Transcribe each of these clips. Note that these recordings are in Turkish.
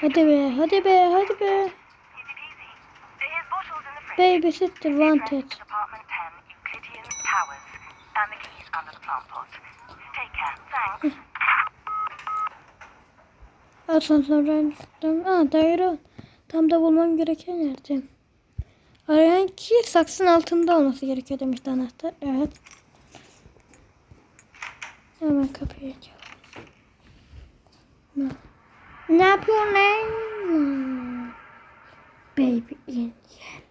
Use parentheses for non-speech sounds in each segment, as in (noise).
Hadi be, hadi be, hadi be. Babysitter Address wanted. is Apartment 10, Euclidean Towers. And the keys under the plant pot. Take care. Thanks. Asansörden Aa daire. Tam da bulmam gereken yerde. Arayan kişi saksının altında olması gerekiyor demişti anahtar. Evet. Hemen kapıyı açalım. Ne, ne yapıyorsun lan? Baby in here.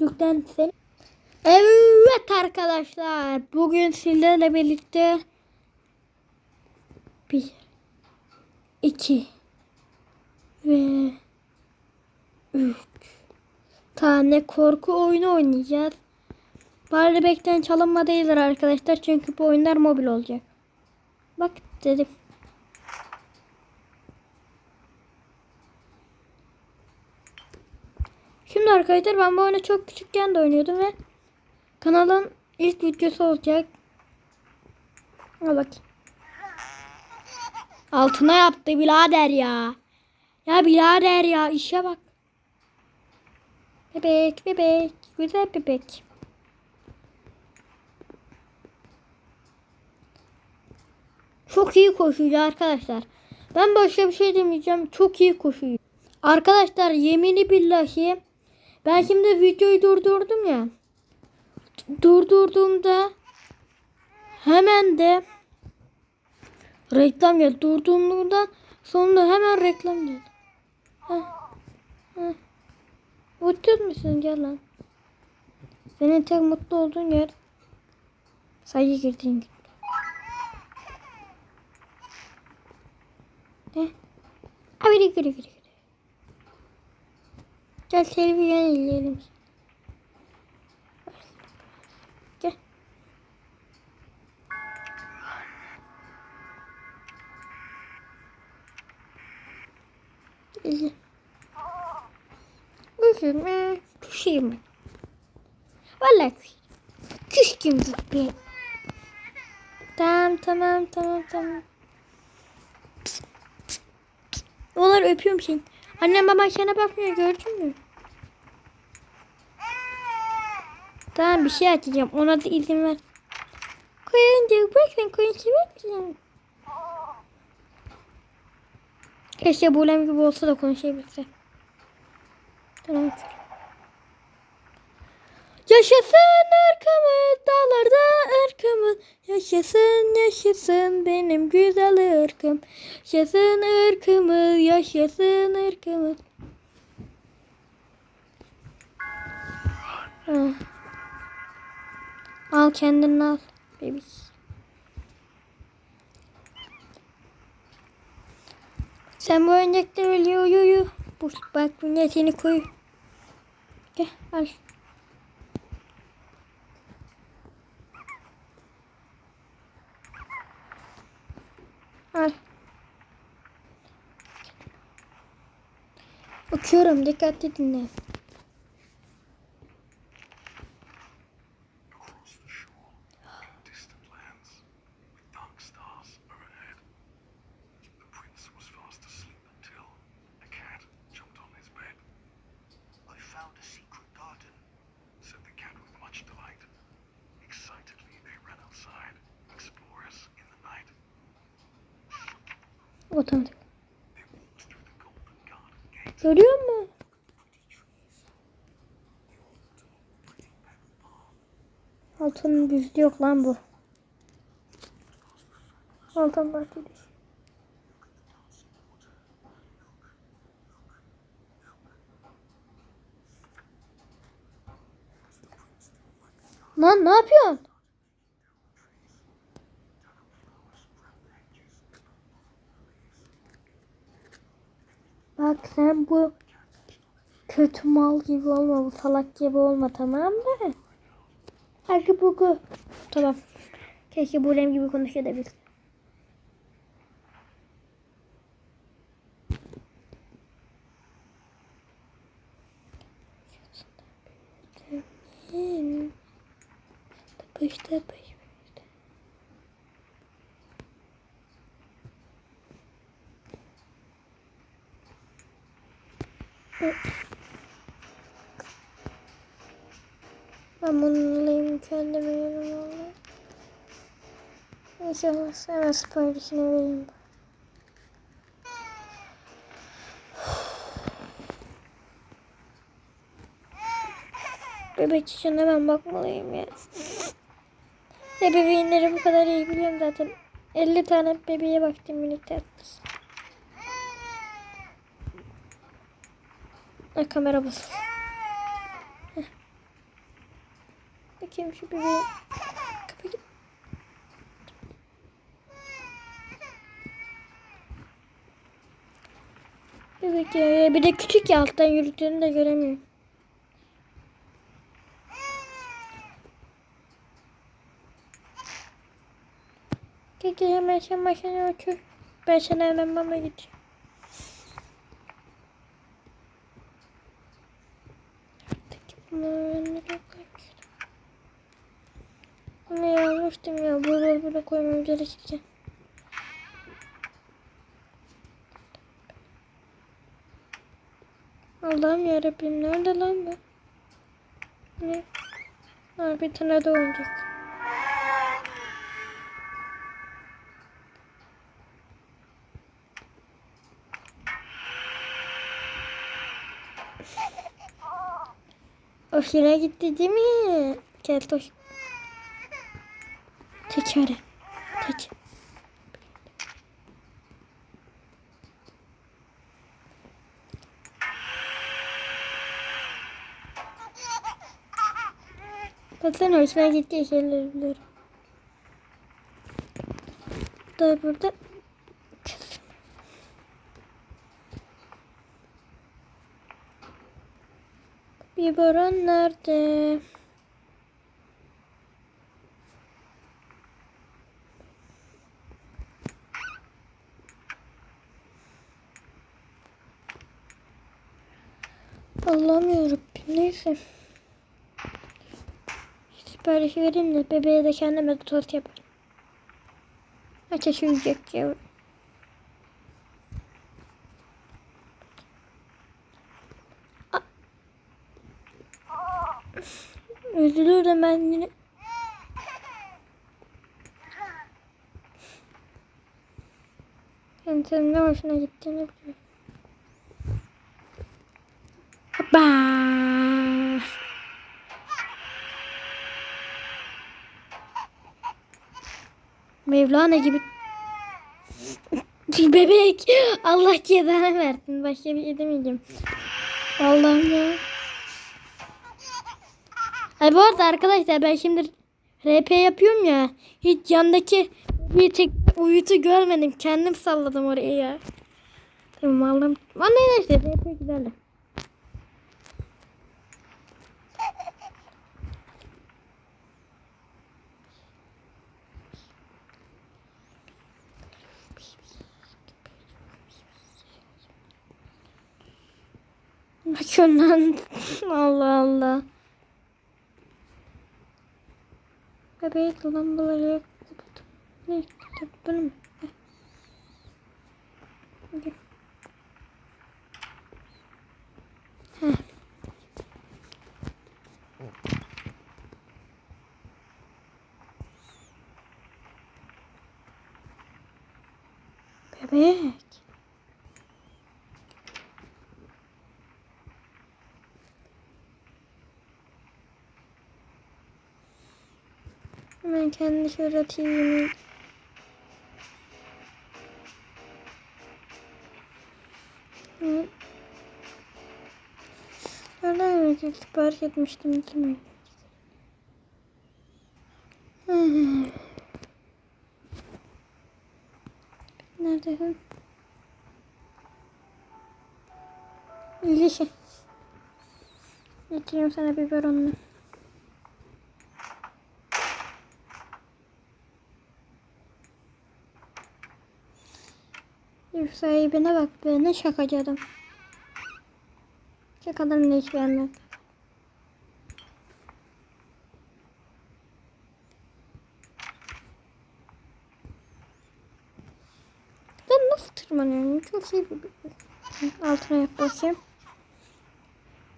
Yüklen seni. Evet arkadaşlar. Bugün sizlerle birlikte bir, iki ve üç tane korku oyunu oynayacağız. Bari bekleyen çalınma değildir arkadaşlar. Çünkü bu oyunlar mobil olacak. Bak dedim. Şimdi arkadaşlar ben bu oyunu çok küçükken de oynuyordum ve kanalın ilk videosu olacak. Al bak. Altına yaptı birader ya. Ya birader ya işe bak. Bebek bebek. Güzel bebek. Çok iyi koşuyor arkadaşlar. Ben başka bir şey demeyeceğim. Çok iyi koşuyor. Arkadaşlar yemini billahi ben şimdi videoyu durdurdum ya. Durdurduğumda hemen de reklam geldi. Durdurduğumda sonunda hemen reklam geldi. Heh. Mutlu musun gel lan. Senin tek mutlu olduğun yer sayı girdiğin gün. Ne? Abi giri giri giri. Gel televizyon izleyelim. Gel. İzle. Bakın ben kuşuyum ben. Valla. Kuş gibi ben. Tamam tamam tamam tamam. Onlar öpüyorum seni. Annem baban sana bakmıyor gördün mü? Tamam bir şey açacağım. Ona da izin ver. Koyuncuk bak sen koyun sever misin? Keşke Bulem gibi olsa da konuşabilse. Tamam. Yaşasın ırkımız dağlarda ırkımız Yaşasın yaşasın benim güzel ırkım Yaşasın ırkımız yaşasın ırkımız Ah. Al kendini al bebiş. Sen bu oyuncakta öyle uyu Bu bak bu seni koy. Gel. Al. Okuyorum dikkatli dinle. Görüyor musun? Altının düzlü yok lan bu. Altın bahçeli. Lan ne yapıyorsun? Bak sen bu kötü mal gibi olma, bu salak gibi olma tamam mı? Hadi bu Tamam. Keşke Bulem gibi konuşabilir. Tıpış tıpış. Ben bunu alayım kendime yanıma alayım. İnşallah hemen siparişini vereyim. (sighs) Bebek için hemen bakmalıyım ya. Ne bebeğinleri bu kadar iyi biliyorum zaten. 50 tane bebeğe baktım minik tatlısı. Ha, kamera. Heh. Bakayım şu bebeği. Kapı. Bebek ya. Bir de küçük ya alttan yürüdüğünü de göremiyorum. Gel gel hemen sen başına otur. Ben sana hemen mama gideceğim. Bunları Yazmıştım ya. Buraları böyle koymam gerekirken. Allah'ım yarabbim nerede lan bu? Ne? Ha, bir tane de oyuncak. Hoşuna gitti değil mi? Keltoş. Tekere. Tek. Zaten hoşuna gitti şeyleri biliyorum. Da burada. Biberon nerede? Yarabbim neyse. Siparişi vereyim de bebeğe de kendime de tost yaparım. Ateş uyuyacak ya. Üzülür de ben yine... Yani senin ne hoşuna gittiğini biliyorum. Hoppa! Mevlana gibi bebek. Allah cezanı versin. Başka bir şey demeyeceğim. Allah'ım ya. Ay bu arada arkadaşlar ben şimdi RP yapıyorum ya. Hiç yandaki bir tek uyutu görmedim. Kendim salladım oraya ya. Tamam Allah'ım Vallahi işte RP güzeldi Şundan (laughs) Allah Allah. Bebeği lambaları kapattım. Ne? Bunu mu? Bebek. Hemen kendi şöyle atayım. Hı. Nereden mi sipariş etmiştim değil Hmm. Nerede? İlişi. Getireyim sana biberonunu. Sahibine bak be ne şakacı adam. Şakadan hiç beğenmem. Ben nasıl tırmanıyorum? Çok iyi bir Altına yap bakayım.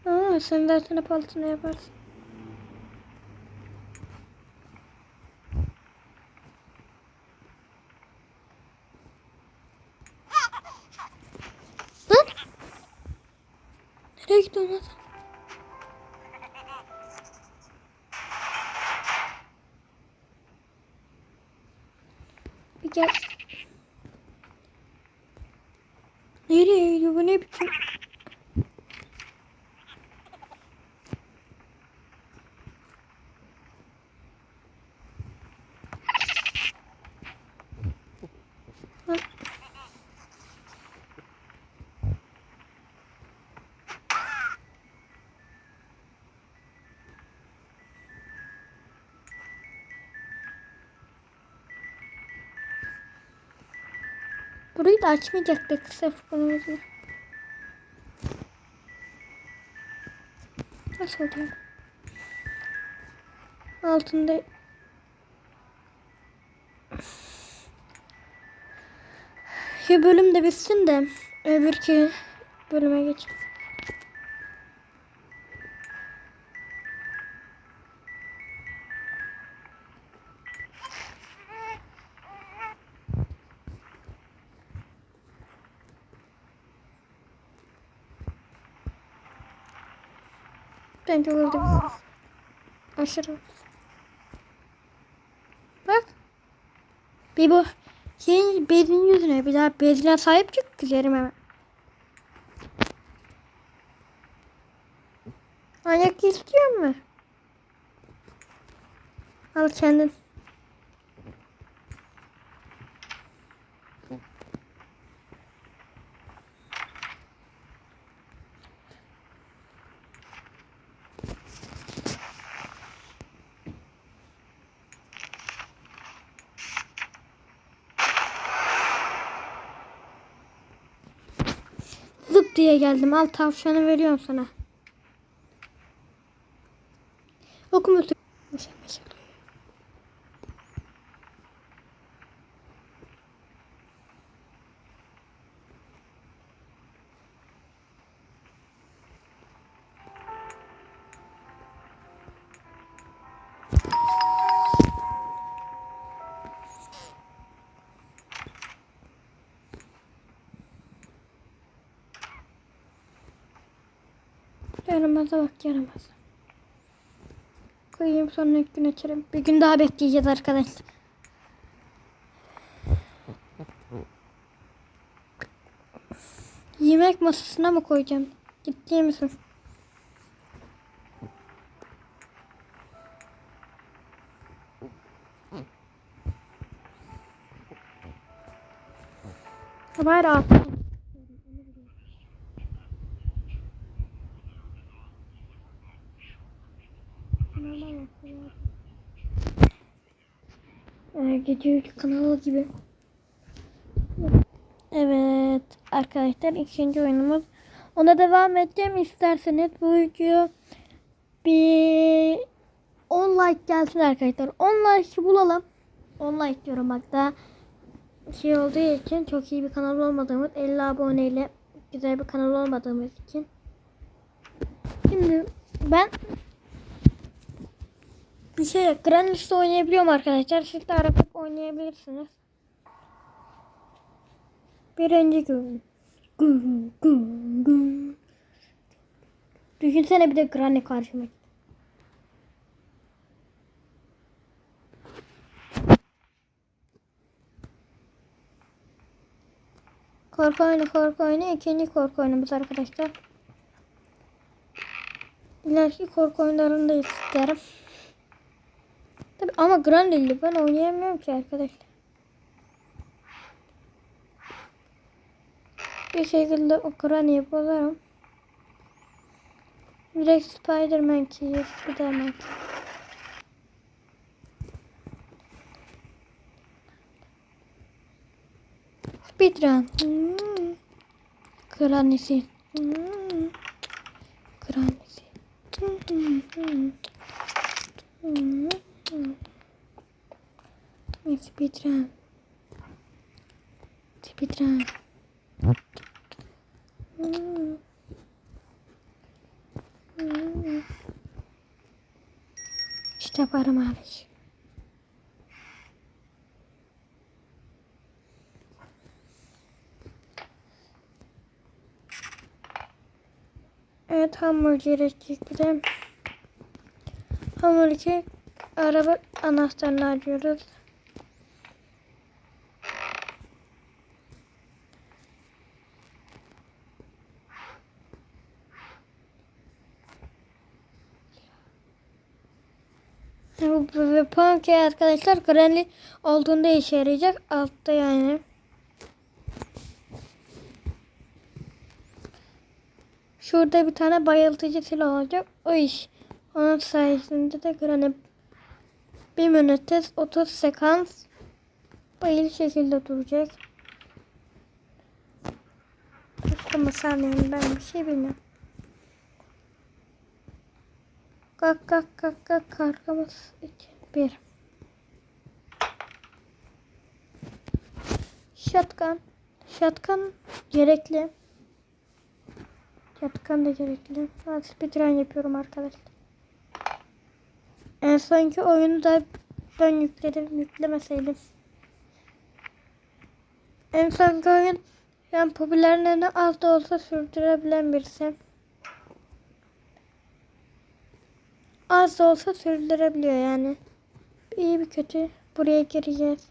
ama sen zaten hep altına yaparsın. Burayı da açmayacaktık sırf bunun. Nasıl oluyor? Altında Şu bölüm de bitsin de öbürki bölüme geç. Bence öldü. Aşırı. Bak. Bir bu şeyin bezin yüzüne bir daha bezine sahip çık güzelim hemen. Ayak istiyor mu? Al kendin. Diye geldim. Al tavşanı veriyorum sana. Okuma. Yaramaza bak yaramaz. Koyayım sonra gün açarım. Bir gün daha bekleyeceğiz arkadaşlar. Yemek masasına mı koyacağım? Ciddi misin? Bari rahat. 3 kanalı gibi. Evet arkadaşlar ikinci oyunumuz. Ona devam edeceğim isterseniz bu video bir 10 like gelsin arkadaşlar. 10 like bulalım. 10 like diyorum daha şey olduğu için çok iyi bir kanal olmadığımız 50 aboneyle güzel bir kanal olmadığımız için. Şimdi ben bir şey Grand List'te oynayabiliyorum arkadaşlar. Siz de aratıp oynayabilirsiniz. Birinci gün. Gün. Düşünsene bir de Granny karşıma. Korku oyunu korku oyunu ikinci korku oyunumuz arkadaşlar. İleriki korku oyunlarını da isterim. Tabii ama Granny'li ben oynayamıyorum ki arkadaşlar. Bir şekilde o Granny'yi bulurum. Direkt Spiderman ki, Spiderman ki. Speedrun. Hmm. Granny'si. Hmm. Granny'si. Hmm. Hmm. Hmm. Speedrun. Speedrun. Hmm. Hmm. İşte varım abi. Evet hamburger ettik bir de araba anahtarını arıyoruz. Bu pankek arkadaşlar granny olduğunda işe yarayacak. Altta yani. Şurada bir tane bayıltıcı silah olacak. O iş. Onun sayesinde de granny bir müddet 30 sekans bayılı şekilde duracak. Ama saniye ben bir şey bilmiyorum. Kalk kalk kalk kalk kargamız için bir. Shotgun. Shotgun gerekli. Shotgun da gerekli. Ben speedrun yapıyorum arkadaşlar. En sonki oyunu da ben yükledim. Yüklemeseydim. En sonki oyun yani popülerlerini az da olsa sürdürebilen birisi. Az da olsa sürdürebiliyor yani. İyi bir kötü. Buraya gireceğiz.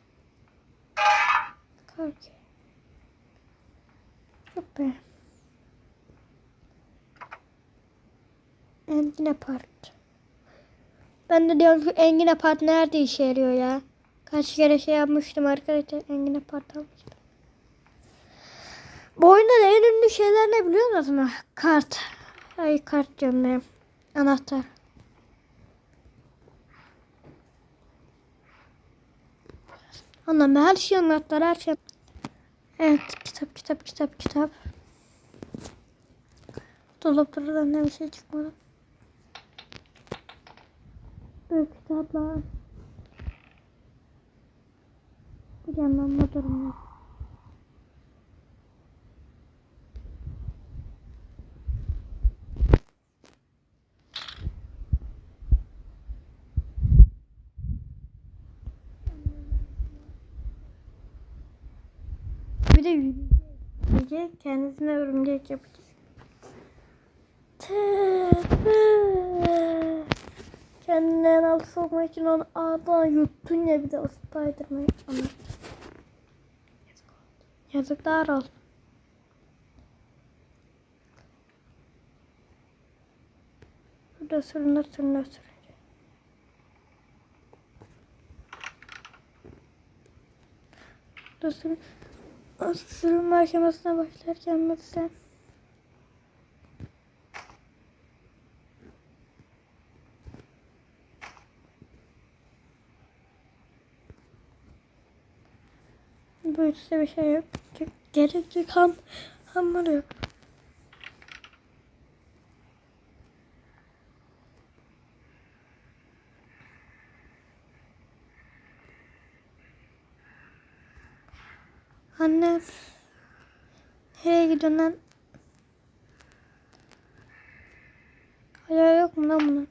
Kalk. Süper. Engin Apart. Ben de diyorum ki Engin Apart nerede işe yarıyor ya? Kaç kere şey yapmıştım arkadaşlar. Engin Apart almıştım. Bu oyunda da en ünlü şeyler ne biliyor musunuz? Kart. Ay kart diyorum ben. Anahtar. Anlam her şey anahtar her şey. Evet kitap kitap kitap kitap. Dolaplardan ne bir şey çıkmadı. Böyle kitaplar. Bir yandan motorum yok. Bir de yürüyecek. Kendisine örümcek yapacak. Tövbe. Kendinden al sokmak için onu ağdan yuttun ya bir de o Spiderman. Ama. Yazıklar olsun. Burada sürünür sürünür sürünür. Burada sürünür. Sürüm başlarken mesela işte bir şey yok. Gerekli ham hamur yok. Anne nereye gidiyorsun lan? Ayağı yok mu lan bunun?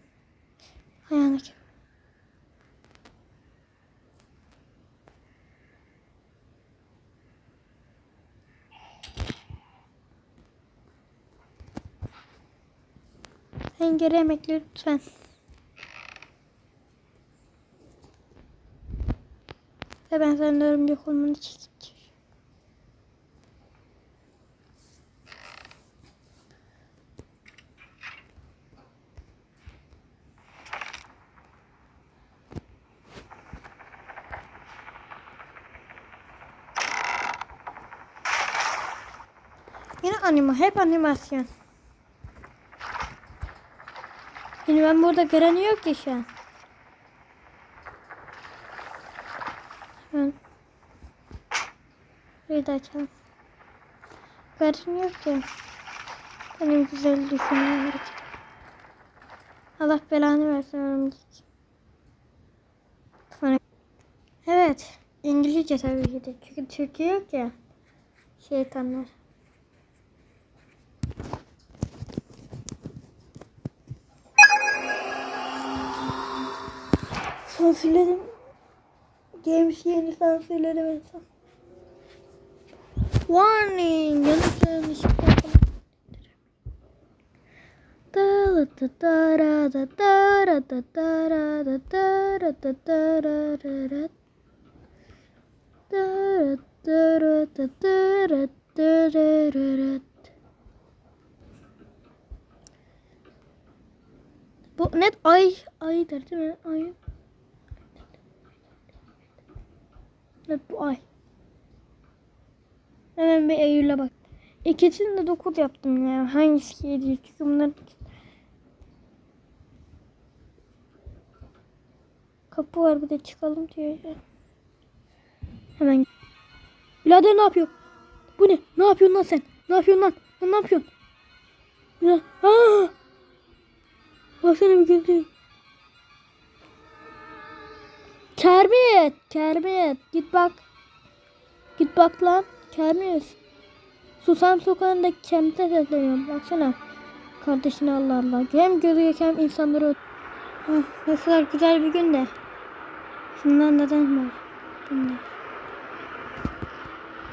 Ayağına kim? Sen geri emekli lütfen. Ve ben senin örümcek olmanı çekeceğim. Yine anima, hep animasyon. Şimdi ben burada göreniyor ki şu an. Şu Burayı da açalım. Görünüyor ki. Benim güzel düşündüğüm hareket. Allah belanı versin örümcek. Evet. İngilizce tabii ki de. Çünkü Türkiye yok ya. Şeytanlar. sansürlerim Games yeni sansürlerim insan. Warning yazıklarını şıkkı Bu net ay ay der değil mi? Ay. Evet bu ay. Hemen bir Eylül'e bak. İkisini de 9 yaptım ya. Hangisi 7? Çünkü bunlar Kapı var bir de çıkalım diyor. Hemen. Birader ne yapıyor? Bu ne? Ne yapıyorsun lan sen? Ne yapıyorsun lan? Ne yapıyorsun? Ya. Aa! Baksana bir gözü. Kermit, Kermit, git bak. Git bak lan, Kermit. Susam sokağındaki Kermit'e sesleniyorum. Baksana. Kardeşine Allah Allah. Hem gözü hem insanları Hah, ne kadar güzel bir gün de. Şundan neden var? Bunlar.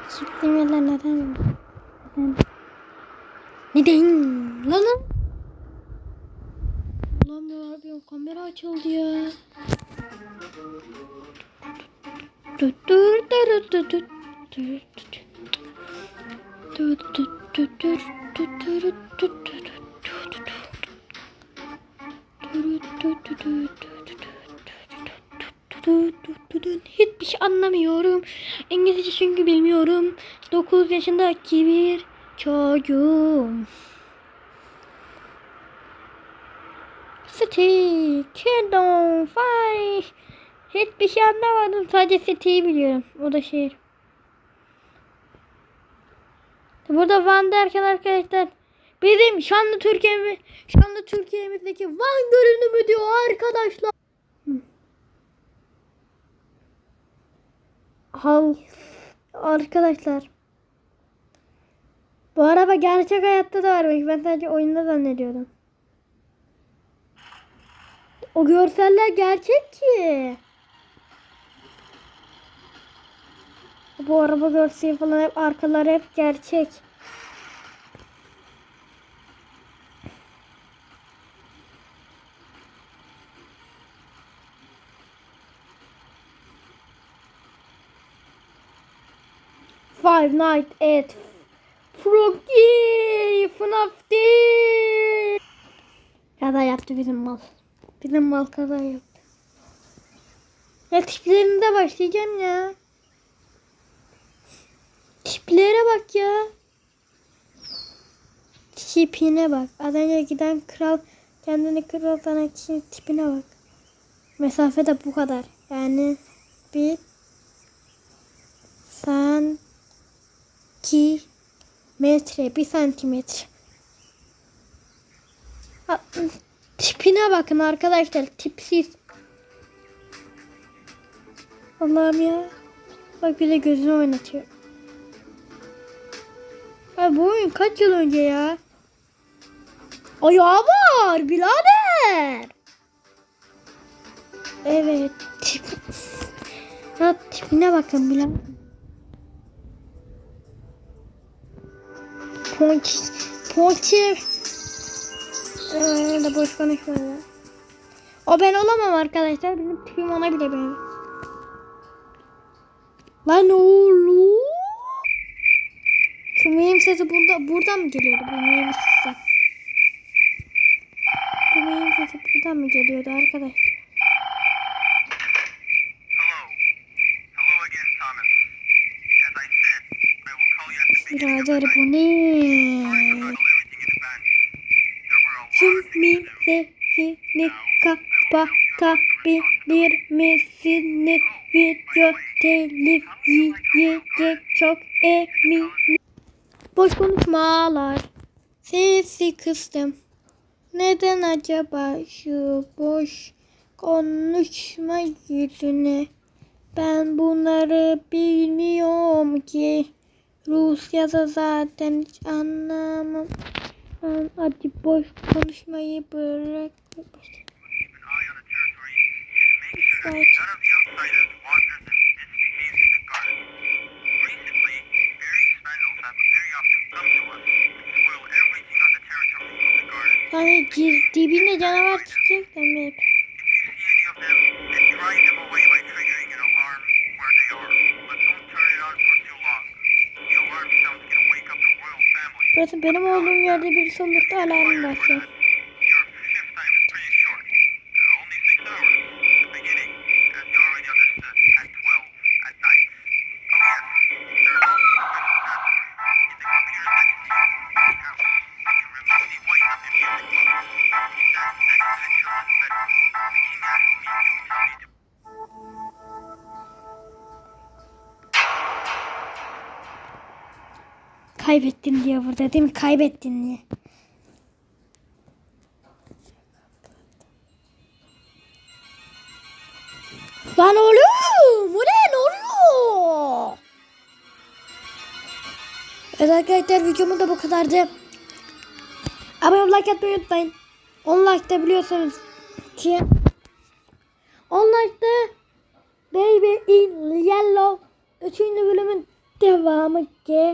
Çiftlemeler neden? Neden? Neden? Lan lan. Allah'ım ya Rabbim kamera açıldı ya. Yaşındaki bir çocuğum. City, Kingdom, Fire. Hiçbir şey anlamadım. Sadece City'yi biliyorum. O da şehir. Burada Van derken arkadaşlar bizim şanlı Türkiye'miz şanlı Türkiye'mizdeki Van görünümü diyor arkadaşlar. Hal arkadaşlar. Bu araba gerçek hayatta da varmış. Ben sadece oyunda zannediyordum. O görseller gerçek ki. Bu araba görseli falan hep arkalar hep gerçek. Five Nights at Froggy FNAF değil. Kaza yaptı bizim mal. Bizim mal kaza yaptı. Ya tiplerinde başlayacağım ya. Tiplere bak ya. Tipine bak. Az önce giden kral kendini kral sanan kişinin tipine bak. Mesafe de bu kadar. Yani bir santimetre. Bir santimetre. Ha, Tipine bakın arkadaşlar. Tipsiz. Allah'ım ya. Bak bir de gözünü oynatıyor. Ay bu oyun kaç yıl önce ya? Ayağı var birader. Evet. Tip. (laughs) Ya tipine bakın birader. Ponç. Ponçi. Ee, da boş konuşma ya. O ben olamam arkadaşlar. Benim tipim ona bile benziyor. Lan oğlum. Şu mühim sesi bunda, buradan mı geliyordu bu mühim sesi? Bu mühim sesi buradan mı geliyordu arkadaşlar? Of things to do. sesini kapatabilir misiniz? Video telifleyecek çok eminim. Boş konuşmalar. Sesi kıstım. Neden acaba şu boş konuşma yüzüne? Ben bunları bilmiyorum ki. Rusya'da zaten hiç anlamam. Hadi boş konuşmayı bırak. None of. Hani dibinde canavar çıkacak da? Burası benim olduğum yerde birisi olursa alarm Fire Kaybettin diyor burada değil mi? Kaybettin diye. Lan oğlum! Bu ne? Ne oluyor? Evet arkadaşlar videomu da bu kadardı. Abone like atmayı unutmayın. 10 like da biliyorsunuz ki 10 like Baby in Yellow 3. bölümün devamı gelecek.